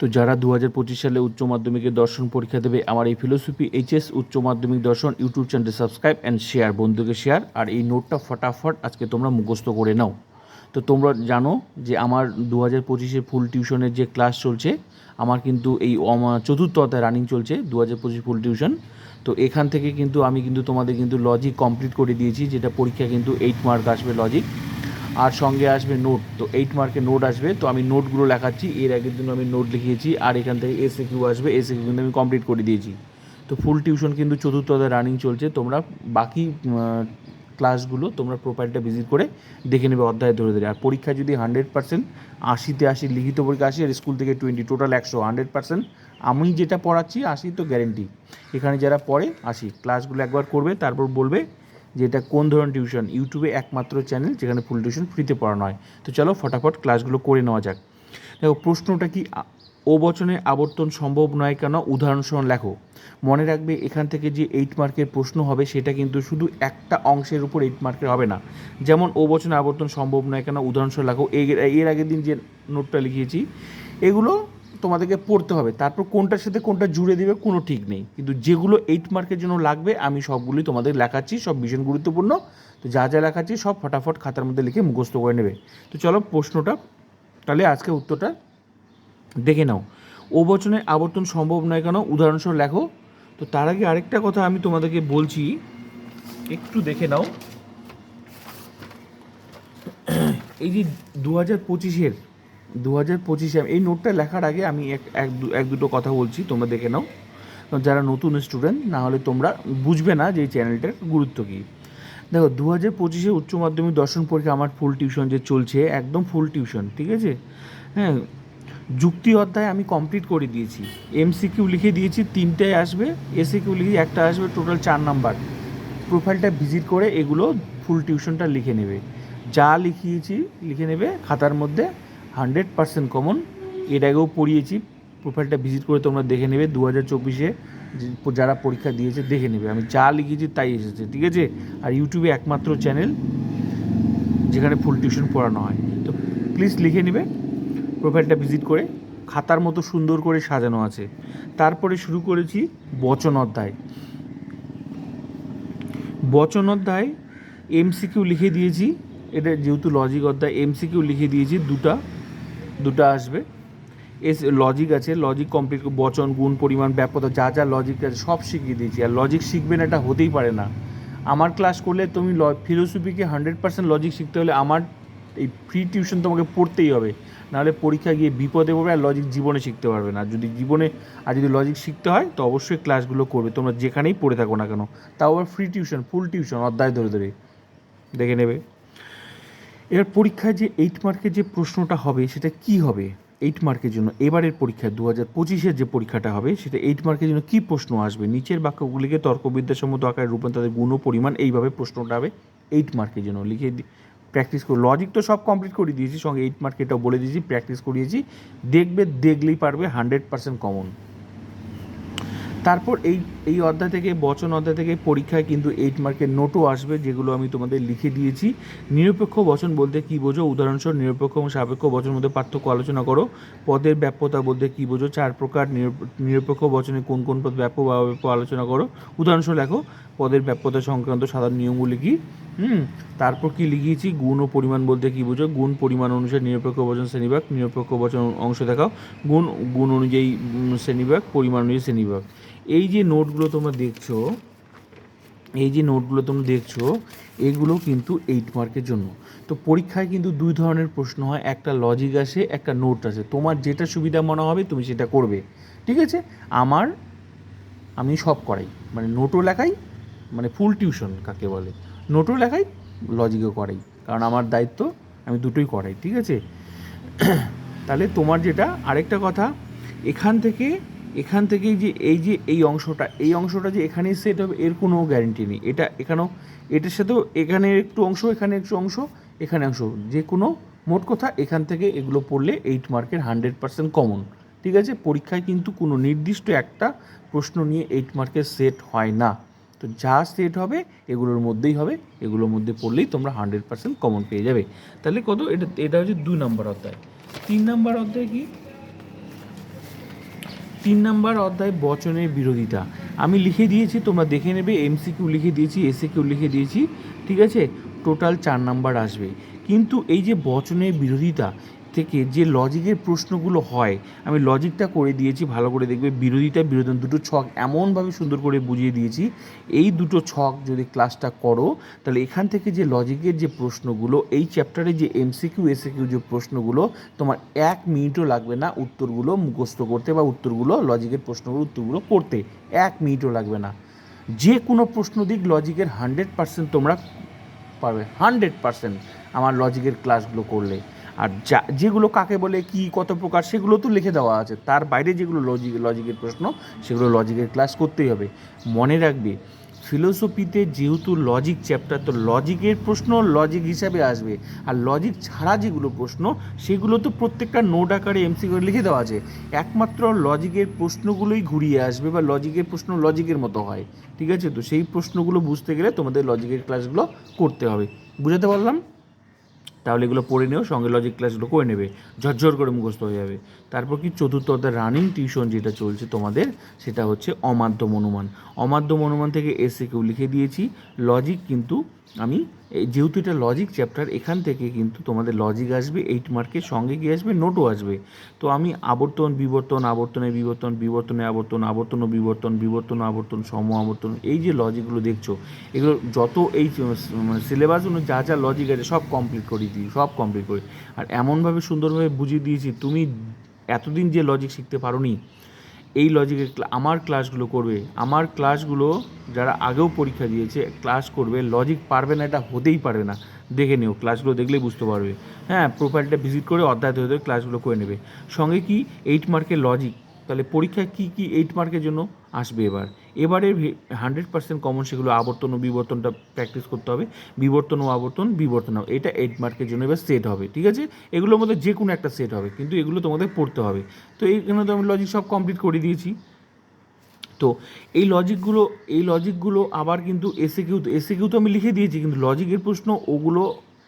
তো যারা দু হাজার পঁচিশ সালে উচ্চ মাধ্যমিকের দর্শন পরীক্ষা দেবে, আমার এই ফিলোসফি এইচএস উচ্চ মাধ্যমিক দর্শন ইউটিউব চ্যানেলটি সাবস্ক্রাইব অ্যান্ড শেয়ার বন্ধুকে শেয়ার আর এই নোটটা ফটাফট আজকে তোমরা মুখস্থ করে নাও। তো তোমরা জানো যে আমার দু হাজার পঁচিশে ফুল টিউশনের যে ক্লাস চলছে, আমার কিন্তু এই চতুর্থ অধ্যায় রানিং চলছে দু হাজার পঁচিশ ফুল টিউশন তো এখান থেকে কিন্তু আমি কিন্তু তোমাদের কিন্তু লজিক কমপ্লিট করে দিয়েছি, যেটা পরীক্ষা কিন্তু এইট মার্ক আসবে লজিক আর সঙ্গে আসবে নোট। তো এইট মার্কের নোট আসবে। তো আমি নোটগুলো লেখাচ্ছি। এর আগের জন্য আমি নোট লিখিয়েছি। আর এখান থেকে এসে কিউ আসবে। এসে কিউ কিন্তু আমি কমপ্লিট করে দিয়েছি। তো ফুল টিউশন কিন্তু চতুর্থ রানিং চলছে। তোমরা বাকি ক্লাসগুলো তোমরা প্রোফাইলটা ভিজিট করে দেখে নেবে অধ্যায় ধরে ধরে। আর পরীক্ষা যদি হান্ড্রেড পার্সেন্ট আশিতে আশি, লিখিত পরীক্ষা আসি আর স্কুল থেকে টোয়েন্টি টোটাল একশো হান্ড্রেড পার্সেন্ট আমি যেটা পড়াচ্ছি আশি তো গ্যারেন্টি এখানে যারা পড়ে আসি ক্লাসগুলো একবার করবে, তারপর বলবে যে এটা কোন ধরনের টিউশন ইউটিউবে একমাত্র চ্যানেল যেখানে ফুল টিউশন ফ্রিতে পড়ানো হয়। তো চলো ফটাফট ক্লাসগুলো করে নেওয়া যাক। দেখো, প্রশ্নটা কি, ও বচনে আবর্তন সম্ভব নয় কেন? উদাহরণসহ লেখো। মনে রাখবে, এখান থেকে যে এইট মার্কের প্রশ্ন হবে, সেটা কিন্তু শুধু একটা অংশের উপর এইট মার্কের হবে না। যেমন, ও বচনে আবর্তন সম্ভব নয় কেন? উদাহরণসহ লেখো। এর আগের দিন যে নোটটা লিখিয়েছি এগুলো তোমাদেরকে পড়তে হবে। তারপর কোনটার সাথে কোনটা জুড়ে দিবে কোনো ঠিক নেই। কিন্তু যেগুলো এইট মার্কের জন্য লাগবে, আমি সবগুলি তোমাদের লেখাচ্ছি, সব ভীষণ গুরুত্বপূর্ণ। তো যা যা লেখাচ্ছি সব ফটাফট খাতার মধ্যে লিখে মুখস্থ করে নেবে। তো চলো প্রশ্নটা, তাহলে আজকে উত্তরটা দেখে নাও। ও বচনে আবর্তন সম্ভব নয় কেন? উদাহরণসহ লেখো। তো তার আগে আরেকটা কথা আমি তোমাদেরকে বলছি, একটু দেখে নাও। এই যে দু হাজার পঁচিশের দু হাজার পঁচিশে এই নোটটা লেখার আগে আমি এক এক দুটো কথা বলছি, তোমরা দেখে নাও। যারা নতুন স্টুডেন্ট না হলে তোমরা বুঝবে না যে এই চ্যানেলটার গুরুত্ব কী। দেখো দু হাজার পঁচিশে উচ্চ মাধ্যমিক দর্শন পরীক্ষা আমার ফুল টিউশন যে চলছে, একদম ফুল টিউশন ঠিক আছে? হ্যাঁ যুক্তি অধ্যায় আমি কমপ্লিট করে দিয়েছি। এমসিকিউ লিখে দিয়েছি, তিনটায় আসবে এসিকিউ লিখে একটা আসবে টোটাল চার নাম্বার প্রোফাইলটা ভিজিট করে এগুলো ফুল টিউশনটা লিখে নেবে। যা লিখিয়েছি, লিখে নেবে, খাতার মধ্যে হান্ড্রেড পার্সেন্ট কমন। এর আগেও পড়িয়েছি। প্রোফাইলটা ভিজিট করে তোমরা দেখে নেবে। দু হাজার চব্বিশে যারা পরীক্ষা দিয়েছে, দেখে নেবে। আমি যা লিখেছি তাই এসেছে, ঠিক আছে? আর ইউটিউবে একমাত্র চ্যানেল যেখানে ফুল টিউশন পড়ানো হয়। তো প্লিজ লিখে নেবে। প্রোফাইলটা ভিজিট করে খাতার মতো সুন্দর করে সাজানো আছে। তারপরে শুরু করেছি বচন অধ্যায়। বচন অধ্যায় এমসিকিউ লিখে দিয়েছি। এটা যেহেতু লজিক অধ্যায় এমসিকিউ লিখে দিয়েছি দুটা। দুটা আসবে। এস লজিক আছে লজিক কমপ্লিট বচন, গুণ, পরিমাণ ব্যাপকতা যা যা লজিক আছে, সব শিখিয়ে দিয়েছি। আর লজিক শিখবে না এটা হতেই পারে না। আমার ক্লাস করলে তুমি ল ফিলোসফিকে হান্ড্রেড পার্সেন্ট লজিক শিখতে হলে আমার এই ফ্রি টিউশন তোমাকে পড়তেই হবে। নাহলে পরীক্ষা গিয়ে বিপদে পড়বে আর লজিক জীবনে শিখতে পারবে না। যদি জীবনে, আর যদি লজিক শিখতে হয়, তো অবশ্যই ক্লাসগুলো করবে। তোমরা যেখানেই পড়ে থাকো না কেন, তাও আবার ফ্রি টিউশন ফুল টিউশন অধ্যায় ধরে ধরে। দেখে নেবে। এবার পরীক্ষায় যে এইট মার্কের যে প্রশ্নটা হবে, সেটা কি হবে এইট মার্কের জন্য? এবারের পরীক্ষা দু হাজার পঁচিশের যে পরীক্ষাটা হবে, সেটা এইট মার্কের জন্য কী প্রশ্ন আসবে? নিচের বাক্যগুলিকে তর্কবিদ্যাসম্মত আকারে রূপান্তরের গুণ পরিমাণ এইভাবে প্রশ্নটা হবে এইট মার্কের জন্য। লিখে প্র্যাকটিস করে লজিক তো সব কমপ্লিট করে দিয়েছি, সঙ্গে এইট মার্ক এটাও বলে দিয়েছি প্র্যাকটিস করিয়েছি। দেখবে, দেখলেই পারবে হান্ড্রেড পার্সেন্ট কমন তারপর এই এই অধ্যায় থেকে বচন অধ্যায় থেকে পরীক্ষায় কিন্তু এইট মার্কের নোটও আসবে যেগুলো আমি তোমাদের লিখে দিয়েছি। নিরপেক্ষ বচন বলতে কী বোঝো? উদাহরণস্বরূপ নিরপেক্ষ এবং সাপেক্ষ বচন মধ্যে পার্থক্য আলোচনা করো। পদের ব্যাপ্যতা বলতে কী বোঝো? চার প্রকার নিরপ- নিরপেক্ষ বচনে কোন কোন পদ ব্যাপ্য বা আলোচনা করো। উদাহরণস্বরূপ লেখো পদের ব্যাপ্যতা সংক্রান্ত সাধারণ নিয়মগুলি কি? হুম তারপর কি লিখিয়েছি? গুণ ও পরিমাণ বলতে কী বোঝো? গুণ পরিমাণ অনুসারে নিরপেক্ষ বচন শ্রেণীভাগ নিরপেক্ষ বচন অংশ দেখাও। গুণ গুণ অনুযায়ী উম, শ্রেণীভাগ পরিমাণ অনুযায়ী শ্রেণীভাগ এই যে নোটগুলো তোমরা দেখছ, এই যে নোটগুলো তোমরা দেখছ, এগুলো কিন্তু এইট মার্কের জন্য। তো পরীক্ষায় কিন্তু দুই ধরনের প্রশ্ন হয়, একটা লজিক আসে, একটা নোট আসে। তোমার যেটা সুবিধা মনে হবে, তুমি সেটা করবে। ঠিক আছে? আমার, আমি সব করাই। মানে নোটও লেখাই মানে ফুল টিউশন কাকে বলে? নোটও লেখাই লজিকও করাই। কারণ আমার দায়িত্ব, আমি দুটোই করাই। ঠিক আছে? তাহলে তোমার যেটা, আরেকটা কথা, এখান থেকে এখান থেকে যে এই যে এই অংশটা এই অংশটা যে এখানেই সেট হবে, এর কোনো গ্যারেন্টি নেই। এটা এখানেও, এটার সাথেও এখানে একটু অংশ, এখানে একটু অংশ, এখানে অংশ। যে কোনো, মোট কথা এখান থেকে এগুলো পড়লে এইট মার্কের হান্ড্রেড পার্সেন্ট কমন ঠিক আছে? পরীক্ষায় কিন্তু কোনো নির্দিষ্ট একটা প্রশ্ন নিয়ে এইট মার্কের সেট হয় না। তো যা সেট হবে, এগুলোর মধ্যেই হবে, এগুলোর মধ্যে পড়লেই তোমরা হান্ড্রেড পার্সেন্ট কমন পেয়ে যাবে। তাহলে কত? এটা এটা হচ্ছে দুই নম্বর অধ্যায়। তিন নম্বর অধ্যায় কি? তিন নম্বর অধ্যায় বচনের বিরোধিতা। আমি লিখে দিয়েছি, তোমরা দেখে নেবে এমসি কিউ লিখে দিয়েছি এসে কিউ লিখে দিয়েছি, ঠিক আছে? টোটাল চার নাম্বার আসবে। কিন্তু এই যে বচনের বিরোধিতা থেকে যে লজিকের প্রশ্নগুলো হয়, আমি লজিকটা করে দিয়েছি, ভালো করে দেখবে। বিরোধিতা বিরোধন, দুটো ছক এমনভাবে সুন্দর করে বুঝিয়ে দিয়েছি। এই দুটো ছক যদি ক্লাসটা করো, তাহলে এখান থেকে যে লজিকের যে প্রশ্নগুলো, এই চ্যাপ্টারে যে এমসিকিউ, এসিকিউ যে প্রশ্নগুলো, তোমার এক মিনিটও লাগবে না উত্তরগুলো মুখস্থ করতে বা উত্তরগুলো, লজিকের প্রশ্নগুলো, উত্তরগুলো করতে। এক মিনিটও লাগবে না। যে কোনো প্রশ্ন দিক লজিকের হান্ড্রেড পার্সেন্ট তোমরা পারবে। হান্ড্রেড পার্সেন্ট আমার লজিকের ক্লাসগুলো করলে। আর যা, যেগুলো কাকে বলে, কি, কত প্রকার, সেগুলো তো লিখে দেওয়া আছে। তার বাইরে যেগুলো লজিক লজিকের প্রশ্ন, সেগুলো লজিকের ক্লাস করতেই হবে। মনে রাখবে ফিলোসফিতে যেহেতু লজিক চ্যাপ্টার তো লজিকের প্রশ্ন লজিক হিসাবে আসবে। আর লজিক ছাড়া যেগুলো প্রশ্ন, সেগুলো তো প্রত্যেকটা নোট আকারে এমসি করে লিখে দেওয়া আছে। একমাত্র লজিকের প্রশ্নগুলোই ঘুরিয়ে আসবে বা লজিকের প্রশ্ন লজিকের মতো হয়। ঠিক আছে? তো সেই প্রশ্নগুলো বুঝতে গেলে তোমাদের লজিকের ক্লাসগুলো করতে হবে। বুঝাতে পারলাম? তাহলে এগুলো পড়ে নিও সঙ্গে লজিক ক্লাসগুলো করে নেবে। ঝরঝর করে মুখস্থ হয়ে যাবে। তারপর কি চতুর্থ অধ্যায় রানিং টিউশন যেটা চলছে তোমাদের, সেটা হচ্ছে অমাধ্যম অনুমান অমাধ্যম অনুমান থেকে এসে কেউ লিখে দিয়েছি। লজিক কিন্তু আমি যেহেতু এটা লজিক চ্যাপ্টার এখান থেকে কিন্তু তোমাদের লজিক আসবে এইট মার্কের সঙ্গে কি আসবে? নোটও আসবে। তো আমি আবর্তন, বিবর্তন, আবর্তনে বিবর্তন, বিবর্তনে আবর্তন আবর্তন ও বিবর্তন বিবর্তন আবর্তন, সম আবর্তন, এই যে লজিকগুলো দেখছ, এগুলো যত এই সিলেবাসগুলো যা যা লজিক আছে সব কমপ্লিট করে দিই, সব কমপ্লিট করি আর এমনভাবে সুন্দরভাবে বুঝিয়ে দিয়েছি, তুমি এতদিন যে লজিক শিখতে পারোনি, এই লজিকের আমার ক্লাসগুলো করবে, আমার ক্লাসগুলো যারা আগেও পরীক্ষা দিয়েছে ক্লাস করবে লজিক পারবে না, এটা হতেই পারবে না। দেখে নিও ক্লাসগুলো দেখলেই বুঝতে পারবে। হ্যাঁ প্রোফাইলটা ভিজিট করে অধ্যায় ধরে ক্লাসগুলো করে নেবে। সঙ্গে কি এইট মার্কের লজিক তাহলে পরীক্ষায় কী কী এইট মার্কের জন্য আসবে এবার? এবারে হান্ড্রেড পার্সেন্ট কমন সেগুলো আবর্তন ও বিবর্তনটা প্র্যাকটিস করতে হবে। বিবর্তন ও আবর্তন, বিবর্তন হবে। এটা এইট মার্কের জন্য এবার সেট হবে, ঠিক আছে? এগুলোর মধ্যে যে কোনো একটা সেট হবে, কিন্তু এগুলো তোমাদের পড়তে হবে। তো এইখানে তো আমি লজিক সব কমপ্লিট করে দিয়েছি। তো এই লজিকগুলো এই লজিকগুলো আবার কিন্তু এসে কিউ এসে কিউ তো আমি লিখে দিয়েছি, কিন্তু লজিকের প্রশ্ন ওগুলো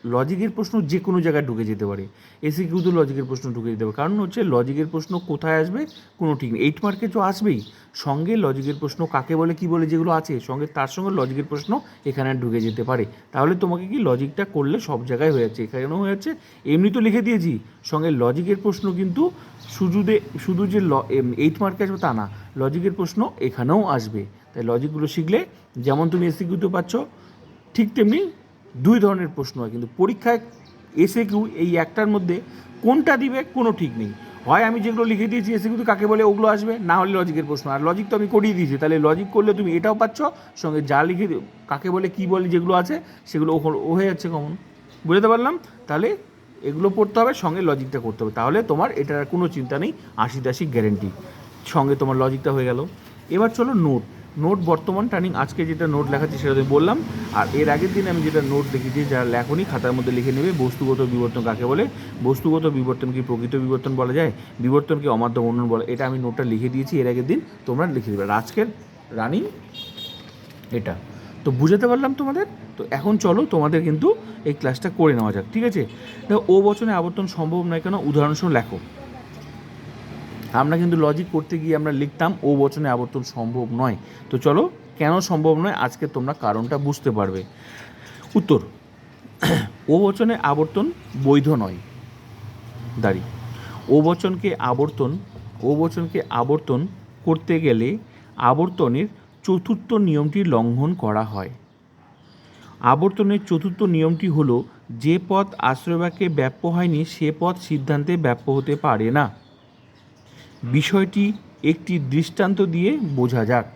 লজিকের প্রশ্ন যে কোনো জায়গায় ঢুকে যেতে পারে। এসি কিউ তো লজিকের প্রশ্ন ঢুকে যেতে পারে। কারণ হচ্ছে লজিকের প্রশ্ন কোথায় আসবে কোনো ঠিক নেই। এইট মার্কে তো আসবেই। সঙ্গে লজিকের প্রশ্ন কাকে বলে, কি বলে যেগুলো আছে, সঙ্গে তার সঙ্গে লজিকের প্রশ্ন এখানে ঢুকে যেতে পারে। তাহলে তোমাকে কি লজিকটা করলে সব জায়গায় হয়ে যাচ্ছে। এখানেও হয়ে যাচ্ছে। এমনি তো লিখে দিয়েছি। সঙ্গে লজিকের প্রশ্ন কিন্তু শুধু দে, শুধু যে ল এইট মার্কে আসবে তা না। লজিকের প্রশ্ন এখানেও আসবে। তাই লজিকগুলো শিখলে, যেমন তুমি এসি কিউতে পাচ্ছ, ঠিক তেমনি দুই ধরনের প্রশ্ন হয়, কিন্তু পরীক্ষায় এসে কিউ এই একটার মধ্যে কোনটা দিবে, কোনো ঠিক নেই। হয় আমি যেগুলো লিখে দিয়েছি এসে কিন্তু কাকে বলে ওগুলো আসবে, না হলে লজিকের প্রশ্ন। আর লজিক তো আমি করিয়ে দিয়েছি, তাহলে লজিক করলে তুমি এটাও পাচ্ছ, সঙ্গে যা লিখে কাকে বলে, কি বলে, যেগুলো আছে, সেগুলো ও- হয়ে যাচ্ছে কমন বুঝতে পারলাম? তাহলে এগুলো পড়তে হবে, সঙ্গে লজিকটা করতে হবে। তাহলে তোমার এটার কোনো চিন্তা নেই, আশি দাশি গ্যারেন্টি সঙ্গে তোমার লজিকটা হয়ে গেল। এবার চলো নোট নোট, বর্তমান টার্নিং আজকে যেটা নোট লেখাচ্ছি সেটা আমি বললাম। আর এর আগের দিন আমি যেটা নোট লিখেছি যারা লেখনি, খাতার মধ্যে লিখে নেবে, বস্তুগত বিবর্তন কাকে বলে, বস্তুগত বিবর্তন কি, প্রকৃত বিবর্তন বলা যায় বিবর্তনকে অমাধ্যম উন্নয়ন বলে, এটা আমি নোটটা লিখে দিয়েছি, এর আগের দিন তোমরা লিখে দেবে। আজকের রানিং এটা। তো বুঝাতে পারলাম তোমাদের? তো এখন চলো তোমাদের কিন্তু এই ক্লাসটা করে নেওয়া যাক, ঠিক আছে? দেখো, ও বচনে আবর্তন সম্ভব নয় কেন? উদাহরণস্বরূপ লেখো। আমরা কিন্তু লজিক করতে গিয়ে আমরা লিখতাম, ও বচনে আবর্তন সম্ভব নয়। তো চলো, কেন সম্ভব নয়? আজকে তোমরা কারণটা বুঝতে পারবে। উত্তর, ও বচনে আবর্তন বৈধ নয়। দাঁড়ি, ও বচনকে আবর্তন, ও বচনকে আবর্তন করতে গেলে আবর্তনের চতুর্থ নিয়মটি লঙ্ঘন করা হয়। আবর্তনের চতুর্থ নিয়মটি হলো, যে পথ আশ্রয়বাক্যে ব্যাপ্য হয়নি, সে পথ সিদ্ধান্তে ব্যাপ্য হতে পারে না। বিষয়টি একটি দৃষ্টান্ত দিয়ে বোঝা যাক।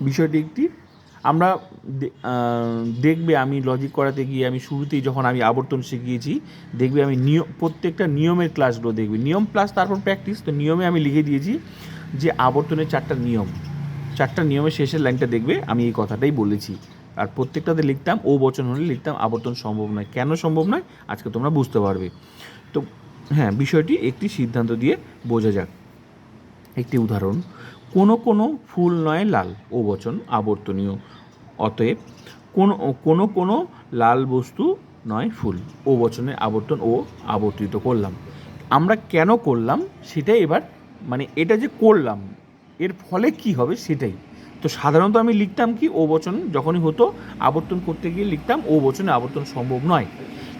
বিষয়টি একটি, আমরা দেখবে আমি লজিক করাতে গিয়ে আমি শুরুতেই যখন আমি আবর্তন শিখিয়েছি, দেখবে আমি নিয়ম প্রত্যেকটা নিয়মের ক্লাসগুলো দেখবে। নিয়ম প্লাস তারপর প্র্যাকটিস তো নিয়মে আমি লিখে দিয়েছি যে আবর্তনের চারটা নিয়ম। চারটা নিয়মের শেষের লাইনটা দেখবে, আমি এই কথাটাই বলেছি। আর প্রত্যেকটাতে লিখতাম, ও বচন হলে লিখতাম, আবর্তন সম্ভব নয়। কেন সম্ভব নয়? আজকে তোমরা বুঝতে পারবে। তো হ্যাঁ বিষয়টি একটি সিদ্ধান্ত দিয়ে বোঝা যাক। একটি উদাহরণ, কোনো কোনো ফুল নয় লাল, ও বচন আবর্তনীয়। অতএব, কোনো কোনো কোনো লাল বস্তু নয় ফুল, ও বচনে আবর্তন ও আবর্তিত করলাম। আমরা কেন করলাম সেটাই এবার মানে এটা যে করলাম, এর ফলে কি হবে সেটাই। তো সাধারণত আমি লিখতাম কি, ও বচন যখনই হতো, আবর্তন করতে গিয়ে লিখতাম, ও বচনে আবর্তন সম্ভব নয়।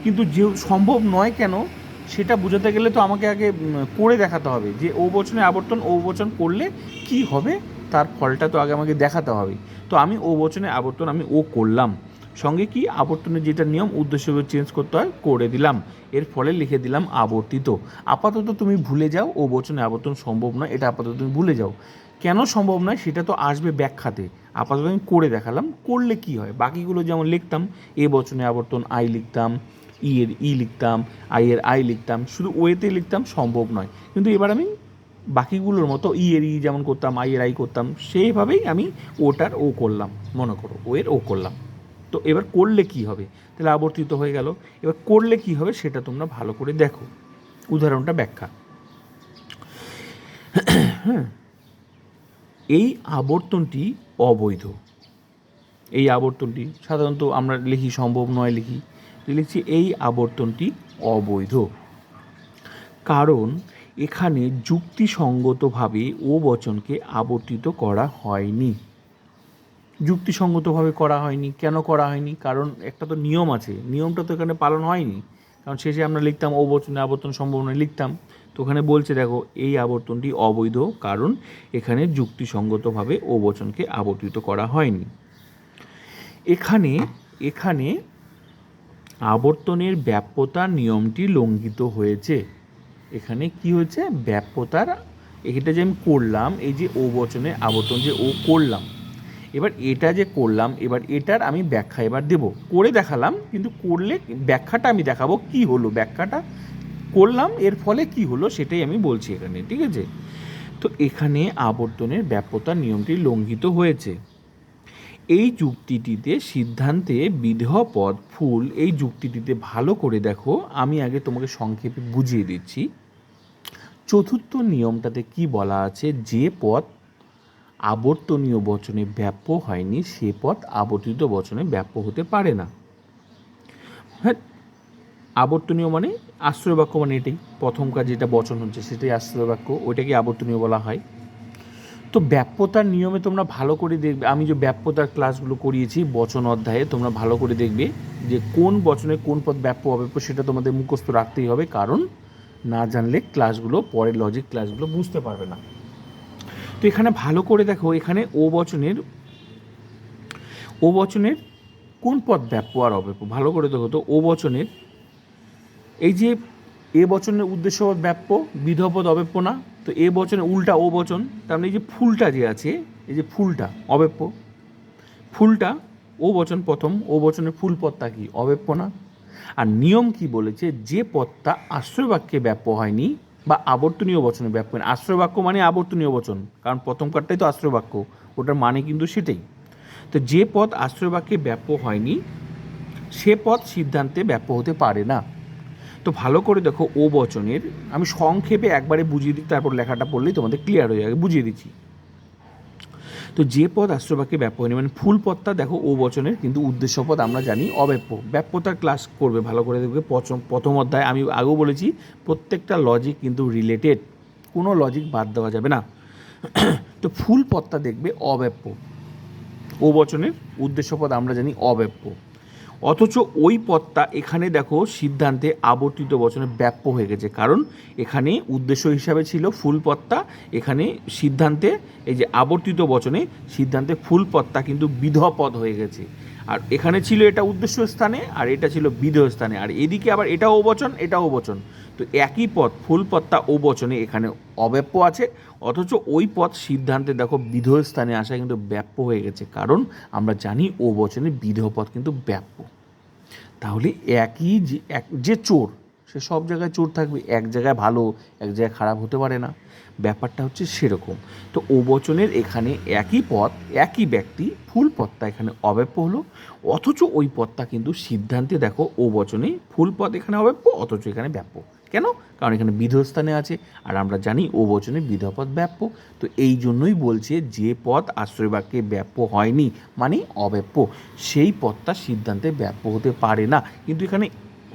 কিন্তু যে সম্ভব নয় কেন সেটা বোঝাতে গেলে তো আমাকে আগে করে দেখাতে হবে যে ও বচনে আবর্তন, ও বচন করলে কি হবে, তার ফলটা তো আগে আমাকে দেখাতে হবে। তো আমি ও বচনে আবর্তন আমি ও করলাম। সঙ্গে কি আবর্তনের যেটা নিয়ম, উদ্দেশ্য চেঞ্জ করতে হয়, করে দিলাম। এর ফলে লিখে দিলাম আবর্তিত। আপাতত তুমি ভুলে যাও, ও বচনে আবর্তন সম্ভব নয়, এটা আপাতত তুমি ভুলে যাও। কেন সম্ভব নয় সেটা তো আসবে ব্যাখ্যাতে। আপাতত আমি করে দেখালাম, করলে কি হয়? বাকিগুলো যেমন লিখতাম, এ বচনে আবর্তন, আই লিখতাম। ই এর ই লিখতাম আই এর আই লিখতাম, শুধু ওয়েতে লিখতাম সম্ভব নয়। কিন্তু এবার আমি বাকিগুলোর মতো ই এর, ই যেমন করতাম আই এর আই করতাম, সেইভাবেই আমি ওটার ও করলাম, মনে করো ও এর ও করলাম। তো এবার করলে কি হবে? তাহলে আবর্তিত হয়ে গেল। এবার করলে কি হবে সেটা তোমরা ভালো করে দেখো। উদাহরণটা ব্যাখ্যা। হ্যাঁ। এই আবর্তনটি অবৈধ। এই আবর্তনটি সাধারণত আমরা লিখি, সম্ভব নয় লিখি। লিখছি এই আবর্তনটি অবৈধ। কারণ এখানে যুক্তিসঙ্গতভাবে ও বচনকে আবর্তিত করা হয়নি। যুক্তিসঙ্গতভাবে করা হয়নি। কেন করা হয়নি? কারণ একটা তো নিয়ম আছে। নিয়মটা তো এখানে পালন হয়নি। কারণ শেষে আমরা লিখতাম ও বচনে আবর্তন সম্ভব নয় লিখতাম। তো ওখানে বলছে, দেখো, এই আবর্তনটি অবৈধ কারণ এখানে যুক্তিসঙ্গতভাবে ও বচনকে আবর্তিত করা হয়নি। এখানে এখানে আবর্তনের ব্যাপ্যতার নিয়মটি লঙ্ঘিত হয়েছে। এখানে কি হয়েছে? ব্যাপ্যতার এটা যে আমি করলাম, এই যে ও বচনে আবর্তন যে ও করলাম, এবার এটা যে করলাম, এবার এটার আমি ব্যাখ্যা এবার দেব। করে দেখালাম, কিন্তু করলে ব্যাখ্যাটা আমি দেখাবো কি হলো। ব্যাখ্যাটা করলাম, এর ফলে কি হলো সেটাই আমি বলছি এখানে, ঠিক আছে? তো এখানে আবর্তনের ব্যাপ্যতার নিয়মটি লঙ্ঘিত হয়েছে। এই যুক্তিটিতে সিদ্ধান্তে বিধেয় পদ ফুল এই যুক্তিটিতে ভালো করে দেখো। আমি আগে তোমাকে সংক্ষেপে বুঝিয়ে দিচ্ছি। চতুর্থ নিয়মটাতে কি বলা আছে? যে পদ আবর্তনীয় বচনে ব্যাপ্য হয়নি, সে পদ আবর্তিত বচনে ব্যাপ্য হতে পারে না। হ্যাঁ আবর্তনীয় মানে আশ্রয় বাক্য মানে এটাই। প্রথম কাজ যেটা বচন হচ্ছে, সেটাই আশ্রয় বাক্য ওইটাকে আবর্তনীয় বলা হয়। তো ব্যাপ্যতার নিয়মে তোমরা ভালো করে দেখবে, আমি যে ব্যাপ্যতার ক্লাসগুলো করিয়েছি বচন অধ্যায়ে, তোমরা ভালো করে দেখবে যে কোন বচনে কোন পদ ব্যাপ্য হবে সেটা তোমাদের মুখস্থ রাখতেই হবে, কারণ না জানলে ক্লাসগুলো পরের লজিক ক্লাসগুলো বুঝতে পারবে না। তো এখানে ভালো করে দেখো, এখানে ও বচনের ও বচনের কোন পদ ব্যাপ্য আর অব্যাপ্য? ভালো করে দেখো তো, ও বচনের, এই যে এ বচনের উদ্দেশ্য ব্যাপ্য বিধপদ অব্যাপ্য তো এ বচনে উল্টা ও বচন, তার মানে এই যে ফুলটা যে আছে, এই যে ফুলটা অব্যাপ্য ফুলটা, ও বচন প্রথম, ও বচনের ফুল পদটা কি? অব্যাপ্য আর নিয়ম কি বলেছে? যে পদটা আশ্রয় বাক্যে ব্যাপ্য হয়নি বা আবর্তনীয় বচনে ব্যাপ্য হয়নি। আশ্রয় বাক্য মানে আবর্তনীয় বচন, কারণ প্রথম কারটাই তো আশ্রয় বাক্য ওটার মানে কিন্তু সেটাই। তো যে পদ আশ্রয় বাক্যে ব্যাপ্য হয়নি, সে পদ সিদ্ধান্তে ব্যাপ্য হতে পারে না। তো ভালো করে দেখো ও বচনের। আমি সংক্ষেপে একবারে বুঝিয়ে দিই, তারপর লেখাটা পড়লেই তোমাদের ক্লিয়ার হয়ে যাবে। বুঝিয়ে দিচ্ছি। তো যে পদ আশ্রবাক্যে ব্যাপ্য হয়নি মানে ফুল পদটা দেখো ও বচনের, কিন্তু উদ্দেশ্য পদ আমরা জানি অব্যাপ্য। ব্যাপ্যতার ক্লাস করবে, ভালো করে দেখবে। প্রথম অধ্যায় আমি আগেও বলেছি, প্রত্যেকটা লজিক কিন্তু রিলেটেড কোনো লজিক বাদ দেওয়া যাবে না। তো ফুল পদটা দেখবে অব্যাপ্য। ও বচনের উদ্দেশ্য পদ আমরা জানি অব্যাপ্য। অথচ ওই পদটা এখানে দেখো সিদ্ধান্তে আবর্তিত বচনে ব্যাপ্য হয়ে গেছে। কারণ এখানে উদ্দেশ্য হিসাবে ছিল ফুল পদটা এখানে সিদ্ধান্তে, এই যে আবর্তিত বচনে সিদ্ধান্তে ফুল পদটা কিন্তু বিধ পদ হয়ে গেছে। আর এখানে ছিল এটা উদ্দেশ্য স্থানে, আর এটা ছিল বিধ স্থানে। আর এদিকে আবার এটাও বচন এটাও বচন। তো একই পথ, ফুল পদটা ও বচনে এখানে অব্যাপ্য আছে। অথচ ওই পথ সিদ্ধান্তে দেখো বিধেয় স্থানে আসা কিন্তু ব্যাপ্য হয়ে গেছে। কারণ আমরা জানি ও বচনে বিধেয় পথ কিন্তু ব্যাপ্য। তাহলে একই যে, এক, যে চোর, সে সব জায়গায় চোর থাকবে, এক জায়গায় ভালো, এক জায়গায় খারাপ হতে পারে না। ব্যাপারটা হচ্ছে সেরকম। তো ও বচনের এখানে একই পথ, একই ব্যক্তি ফুল পদটা এখানে অব্যাপ্য হলো। অথচ ওই পদটা কিন্তু সিদ্ধান্তে দেখো ও বচনে ফুল পথ এখানে অব্যাপ্য, অথচ এখানে ব্যাপ্য। কেন? কারণ এখানে বিধস্থানে আছে, আর আমরা জানি ও বচনে বিধপদ ব্যাপ্য। তো এই জন্যই বলছে যে পদ আশ্রয় বাক্যে ব্যাপ্য হয়নি মানে অব্যাপ্য। সেই পদটা সিদ্ধান্তে ব্যাপ্য হতে পারে না। কিন্তু এখানে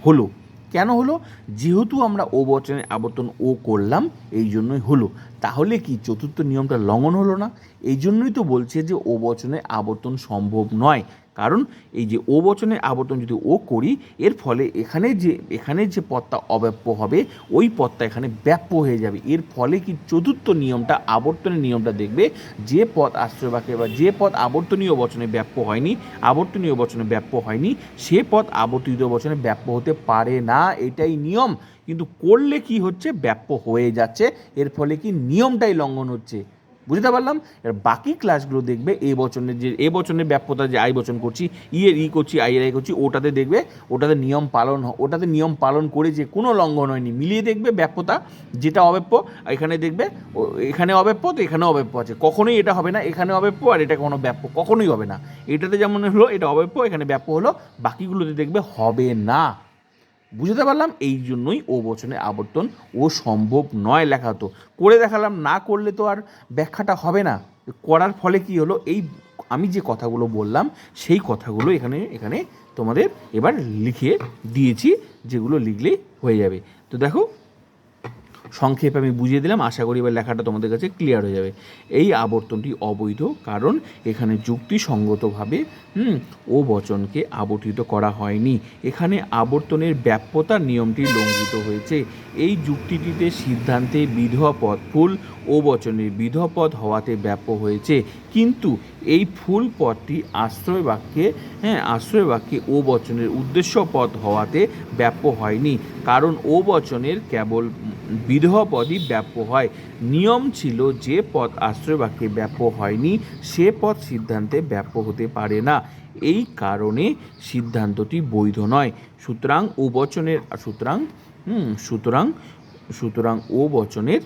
হলো। কেন হলো? যেহেতু আমরা ও বচনের আবর্তন ও করলাম, এই জন্যই হলো। তাহলে কি চতুর্থ নিয়মটা লঙ্ঘন হলো না? এই জন্যই তো বলছে যে ও বচনে আবর্তন সম্ভব নয়। কারণ এই যে ও বচনের আবর্তন যদি ও করি, এর ফলে এখানে যে এখানে যে পদটা অব্যাপ্য হবে, ওই পদটা এখানে ব্যাপ্য হয়ে যাবে। এর ফলে কি চতুর্থ নিয়মটা, আবর্তনের নিয়মটা দেখবে, যে পদ আশ্রয় বাক্যে বা যে পদ আবর্তনীয় বচনে ব্যাপ্য হয়নি, আবর্তনীয় বচনে ব্যাপ্য হয়নি, সে পদ আবর্তিত বচনে ব্যাপ্য হতে পারে না, এটাই নিয়ম। কিন্তু করলে কি হচ্ছে? ব্যাপ্য হয়ে যাচ্ছে। এর ফলে কি? নিয়মটাই লঙ্ঘন হচ্ছে। বুঝতে পারলাম? এর বাকি ক্লাসগুলো দেখবে এ বচনের যে, এ বচনের ব্যাপ্যতা যে, আই বচন করছি, ই এর ই করছি, আই এর আই করছি, ওটাতে দেখবে, ওটাতে নিয়ম পালন ওটাতে নিয়ম পালন করে যে কোনো লঙ্ঘন হয়নি, মিলিয়ে দেখবে ব্যাপ্যতা, যেটা অব্যাপ্য, এখানে দেখবে এখানে অব্যাপ্য, তো এখানে অব্যাপ্য আছে। কখনোই এটা হবে না, এখানে অব্যাপ্য, আর এটা কোনো ব্যাপ্য, কখনোই হবে না। এটাতে যেমন হলো, এটা অব্যাপ্য, এখানে ব্যাপ্য হলো, বাকিগুলোতে দেখবে হবে না। বুঝতে পারলাম এই জন্যই ও বচনে আবর্তন ও সম্ভব নয় লেখা হতো। করে দেখালাম, না করলে তো আর ব্যাখ্যাটা হবে না। করার ফলে কি হলো? এই আমি যে কথাগুলো বললাম, সেই কথাগুলো এখানে এখানে তোমাদের এবার লিখে দিয়েছি, যেগুলো লিখলেই হয়ে যাবে। তো দেখো সংক্ষেপে আমি বুঝিয়ে দিলাম। আশা করি এবার লেখাটা তোমাদের কাছে ক্লিয়ার হয়ে যাবে। এই আবর্তনটি অবৈধ, কারণ এখানে যুক্তিসঙ্গতভাবে, হুম, ও বচনকে আবর্তিত করা হয়নি। এখানে আবর্তনের ব্যাপ্যতার নিয়মটি লঙ্ঘিত হয়েছে। এই যুক্তিটিতে সিদ্ধান্তে বিধপদ ফুল ও বচনের বিধপদ হওয়াতে ব্যাপ্য হয়েছে। কিন্তু এই ফুল পদটি আশ্রয় বাক্যে হ্যাঁ আশ্রয় বাক্যে ও বচনের উদ্দেশ্য পদ হওয়াতে ব্যাপ্য হয়নি। কারণ ও বচনের কেবল বিধবা পদই ব্যাপ্য হয়। নিয়ম ছিল যে পদ আশ্রয় বাক্যে ব্যাপ্য হয়নি, সে পদ সিদ্ধান্তে ব্যাপ্য হতে পারে না। এই কারণে সিদ্ধান্তটি বৈধ নয়। সুতরাং ও বচনের, সুতরাং, হুম, সুতরাং সুতরাং ও বচনের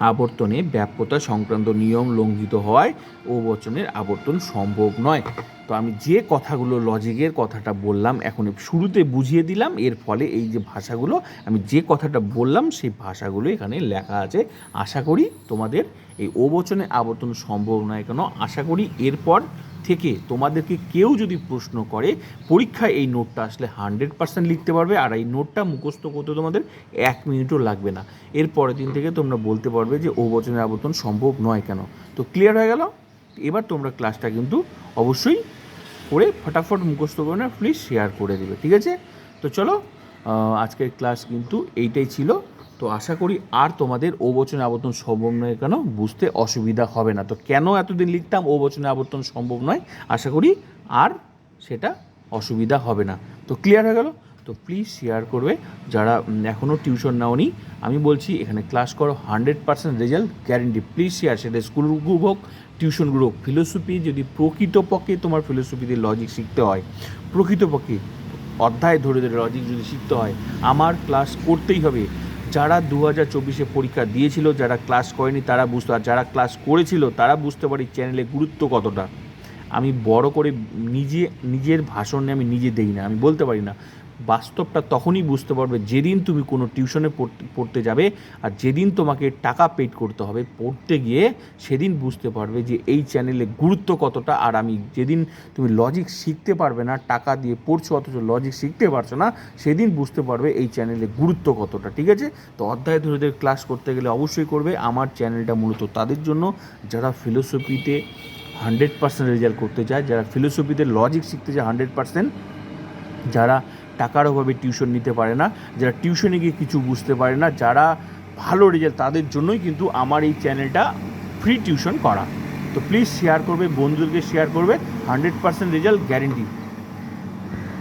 আবর্তনে ব্যাপ্যতা সংক্রান্ত নিয়ম লঙ্ঘিত হওয়ায় ও বচনের আবর্তন সম্ভব নয়। তো আমি যে কথাগুলো লজিকের কথাটা বললাম, এখন শুরুতে বুঝিয়ে দিলাম, এর ফলে এই যে ভাষাগুলো, আমি যে কথাটা বললাম, সেই ভাষাগুলো এখানে লেখা আছে। আশা করি তোমাদের এই ও আবর্তন সম্ভব নয় কেন? আশা করি এরপর থেকে তোমাদেরকে কেউ যদি প্রশ্ন করে, পরীক্ষায় এই নোটটা আসলে হান্ড্রেড পার্সেন্ট লিখতে পারবে আর এই নোটটা মুখস্থ করতে তোমাদের এক মিনিটও লাগবে না। এর পরের দিন থেকে তোমরা বলতে পারবে যে, ও বচনের আবর্তন সম্ভব নয় কেন? তো ক্লিয়ার হয়ে গেল? এবার তোমরা ক্লাসটা কিন্তু অবশ্যই করে ফটাফট মুখস্থ করে না প্লিজ শেয়ার করে দেবে, ঠিক আছে? তো চলো আজকের ক্লাস কিন্তু এইটাই ছিল। তো আশা করি আর তোমাদের ও বচনে আবর্তন সম্ভব নয় কেন? বুঝতে অসুবিধা হবে না। তো কেন এতদিন লিখতাম ও বচনে আবর্তন সম্ভব নয়? আশা করি আর সেটা অসুবিধা হবে না। তো ক্লিয়ার হয়ে গেল? তো প্লিজ শেয়ার করবে। যারা এখনও টিউশন নাওনি, আমি বলছি এখানে ক্লাস করো hundred percent result guarantee please share সেটা স্কুল গ্রুপ হোক টিউশন গ্রুপ ফিলোসফি যদি প্রকৃতপক্ষে তোমার ফিলোসফিতে লজিক শিখতে হয়, প্রকৃতপক্ষে অধ্যায় ধরে ধরে লজিক যদি শিখতে হয়, আমার ক্লাস করতেই হবে। যারা দু হাজার চব্বিশে পরীক্ষা দিয়েছিল, যারা ক্লাস করেনি তারা বুঝতে, আর যারা ক্লাস করেছিল তারা বুঝতে পারি চ্যানেলে গুরুত্ব কতটা। আমি বড় করে নিজে, নিজের ভাষণে আমি নিজে দেই না, আমি বলতে পারি না। বাস্তবটা তখনই বুঝতে পারবে যেদিন তুমি কোনো টিউশনে পড়তে যাবে আর যেদিন তোমাকে টাকা পেড করতে হবে পড়তে গিয়ে সেদিন বুঝতে পারবে যে এই চ্যানেলে গুরুত্ব কতটা আর আমি যেদিন তুমি লজিক শিখতে পারবে না, টাকা দিয়ে পড়ছো অথচ লজিক শিখতে পারছ না, সেদিন বুঝতে পারবে এই চ্যানেলে গুরুত্ব কতটা, ঠিক আছে? তো অধ্যায় ধরে ধরে ক্লাস করতে গেলে অবশ্যই করবে, আমার চ্যানেলটা মূলত তাদের জন্য। যারা ফিলোসফিতে হান্ড্রেড পার্সেন্ট রেজাল্ট করতে চায়, যারা ফিলোসফিতে লজিক শিখতে চায় হান্ড্রেড পার্সেন্ট যারা টাকার অভাবে টিউশন নিতে পারে না, যারা টিউশনে গিয়ে কিছু বুঝতে পারে না, যারা ভালো রেজাল্ট তাদের জন্যই কিন্তু আমার এই চ্যানেলটা ফ্রি টিউশন করা। তো প্লিজ শেয়ার করবে, বন্ধুদেরকে শেয়ার করবে হান্ড্রেড পার্সেন্ট রেজাল্ট গ্যারেন্টি